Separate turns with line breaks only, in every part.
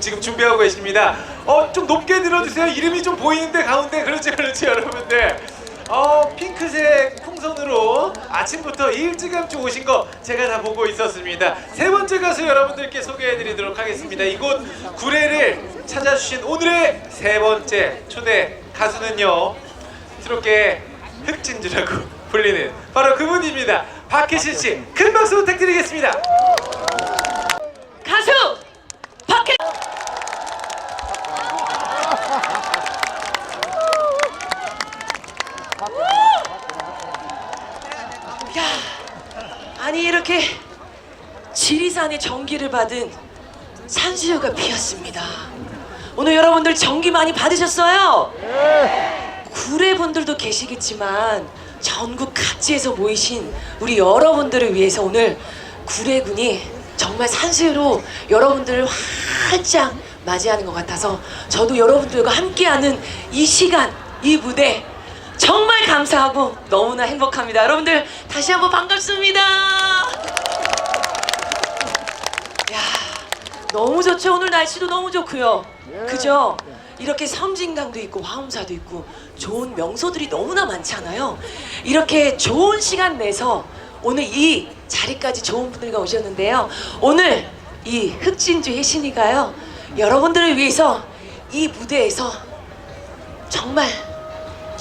지금 준비하고 계십니다. 어, 좀 높게 들어주세요. 이름이 좀 보이는데 가운데 그렇지 그렇지 여러분들. 어, 핑크색 풍선으로 아침부터 일찌감치 오신 거 제가 다 보고 있었습니다. 세 번째 가수 여러분들께 소개해드리도록 하겠습니다. 이곳 구례를 찾아주신 오늘의 세 번째 초대 가수는요. 트롯계 흑진주라고 불리는 바로 그분입니다. 박혜신 씨, 큰 박수 부탁드리겠습니다.
가수 박해 야 아니 이렇게 지리산의 전기를 받은 산수유가 피었습니다 오늘 여러분들 전기 많이 받으셨어요? 구례 분들도 계시겠지만 전국 각지에서 모이신 우리 여러분들을 위해서 오늘 구례군이 정말 산수유로 여러분들을 활짝 맞이하는 것 같아서 저도 여러분들과 함께하는 이 시간, 이 무대 정말 감사하고 너무나 행복합니다. 여러분들 다시 한번 반갑습니다. 너무 좋죠. 오늘 날씨도 너무 좋고요. 그죠? 이렇게 섬진강도 있고 화엄사도 있고 좋은 명소들이 너무나 많잖아요. 이렇게 좋은 시간 내서 오늘 이 자리까지 좋은 분들과 오셨는데요. 오늘 이 흑진주 혜신이가요. 여러분들을 위해서 이 무대에서 정말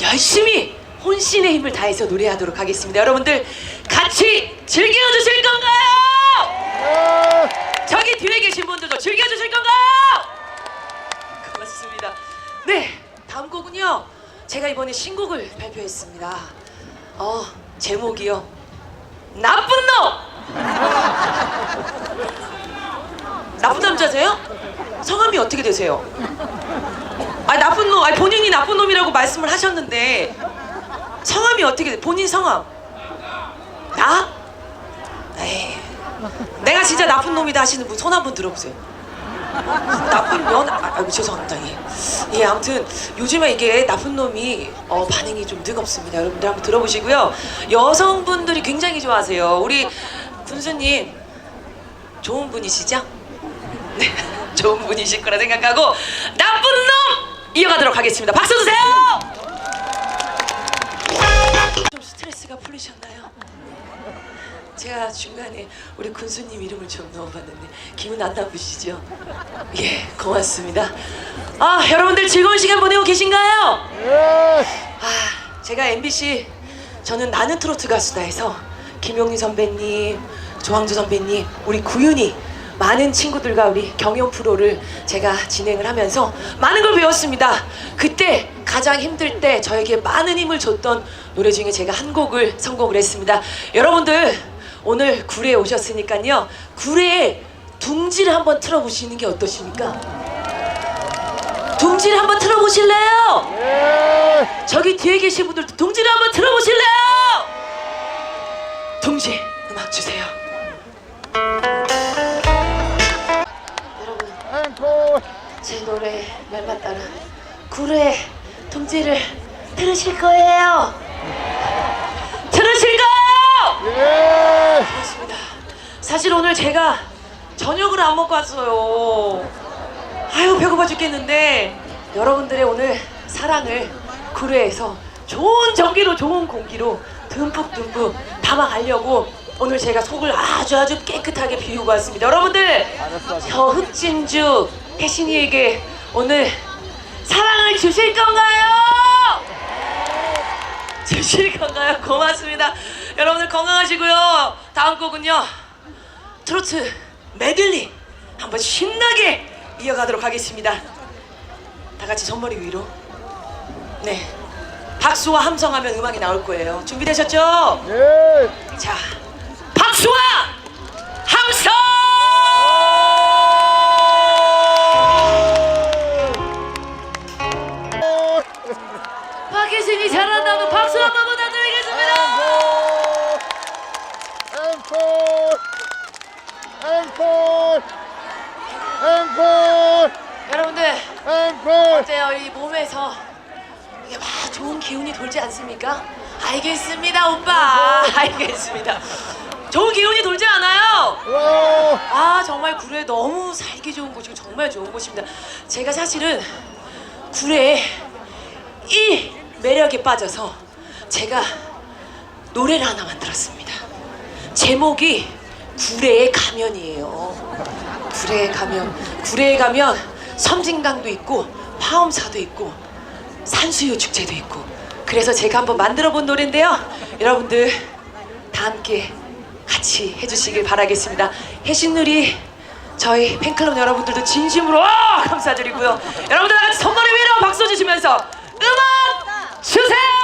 열심히 혼신의 힘을 다해서 노래하도록 하겠습니다. 여러분들 같이 즐겨주실 건가요? 저기 뒤에 계신 분들도 즐겨주실 건가요? 고맙습니다. 네, 다음 곡은요. 제가 이번에 신곡을 발표했습니다. 어, 제목이요. 나쁜 놈! 나쁜 남자세요? 성함이 어떻게 되세요? 아 나쁜 놈, 아 본인이 나쁜 놈이라고 말씀을 하셨는데 성함이 어떻게 돼? 본인 성함? 나? 내가 진짜 나쁜 놈이다 하시는 분 손 한 번 들어보세요. 나쁜 년, 아, 아이고 죄송합니다. 예. 예, 아무튼 요즘에 이게 나쁜 놈이 어, 반응이 좀 뜨겁습니다. 여러분들 한번 들어보시고요. 여성분들이 굉장히 좋아하세요. 우리 군수님 좋은 분이시죠? 네, 좋은 분이실 거라 생각하고 나쁜 놈 이어가도록 하겠습니다. 박수 주세요. 좀 스트레스가 풀리셨나요? 제가 중간에 우리 군수님 이름을 좀 넣어봤는데 기분 안 나쁘시죠? 예, 고맙습니다. 아, 여러분들 즐거운 시간 보내고 계신가요? 아, 제가 MBC 저는 나는 트로트 가수다 해서 김용희 선배님, 조항조 선배님, 우리 구윤이 많은 친구들과 우리 경연 프로를 제가 진행을 하면서 많은 걸 배웠습니다. 그때 가장 힘들 때 저에게 많은 힘을 줬던 노래 중에 제가 한 곡을 선곡을 했습니다. 여러분들 오늘 구례에 오셨으니까요. 구례에 둥지를 한번 틀어보시는 게 어떠십니까? 둥지를 한번 틀어보실래요? 저기 뒤에 계신 분들도 둥지를 한번 틀어보실래요? 둥지 음악 주세요. 여러분 제 노래 말만 따라 구례 둥지를 들으실 거예요. 들으실 거 예요? 그렇습니다. 사실 오늘 제가 저녁을 안 먹고 왔어요. 아유 배고파 죽겠는데 여러분들의 오늘 사랑을 구례에서 좋은 전기로 좋은 공기로 듬뿍듬뿍 담아가려고 오늘 제가 속을 아주 아주 깨끗하게 비우고 왔습니다. 여러분들 저 흑진주 혜신이에게 오늘 사랑을 주실 건가요? 주실 건가요? 고맙습니다. 여러분들 건강하시고요. 다음 곡은요. 트로트 메들리 한번 신나게 이어가도록 하겠습니다. 다 같이 손머리 위로. 네. 박수와 함성하면 음악이 나올 거예요. 준비되셨죠? 자, 박수와 함성! 박혜진이 잘한다고 박수 한번 부탁드리겠습니다.
앵콜! 앵콜! 앵콜!
여러분들
앵콜!
어때요? 이 몸에서 이게 막 좋은 기운이 돌지 않습니까? 알겠습니다, 오빠. 알겠습니다. 좋은 기운이 돌지 않아요?
와!
아 정말 구례 너무 살기 좋은 곳이고 정말 좋은 곳입니다. 제가 사실은 구례에 이 매력에 빠져서 제가 노래를 하나 만들었습니다. 제목이 구례의 가면이에요. 구례의 가면. 구례에 가면 섬진강도 있고 화엄사도 있고 산수유 축제도 있고 그래서 제가 한번 만들어 본 노래인데요. 여러분들 다 함께 같이 해주시길 바라겠습니다. 해신누리 저희 팬클럽 여러분들도 진심으로 감사드리고요. 여러분들 다 같이 손머리 위로 박수 주시면서 음악 주세요.